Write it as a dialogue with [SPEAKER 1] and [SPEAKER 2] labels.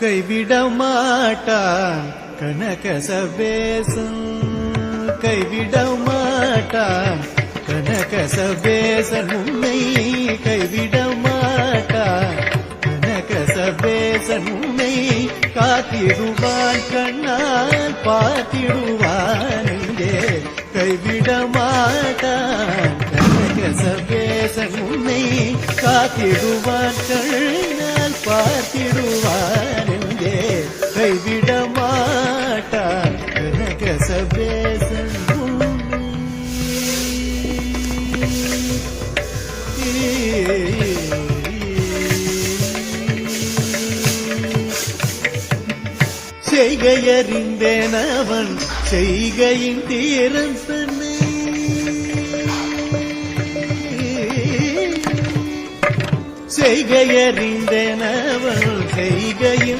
[SPEAKER 1] கைவிடமாட்டான் கனக சபேசன் கைவிட கனக சபேசன் உன்னை கைவிடமாட்டான் கனக சபேசன் உன்னை காத்திடுவான் கண்ணால் பார்த்திடுவான் இங்கே. கைவிட மாட்டான் கனக சபேசன் உன்னை காத்திடுவான் கண்ணால் பார்த்திடுவான் கைவிட மாட்டான் செய்கையறிந்தேன் அவன் செய்கையின் தீரன் தன்னை செய்கையறிந்தேன் அவன் செய்கையின்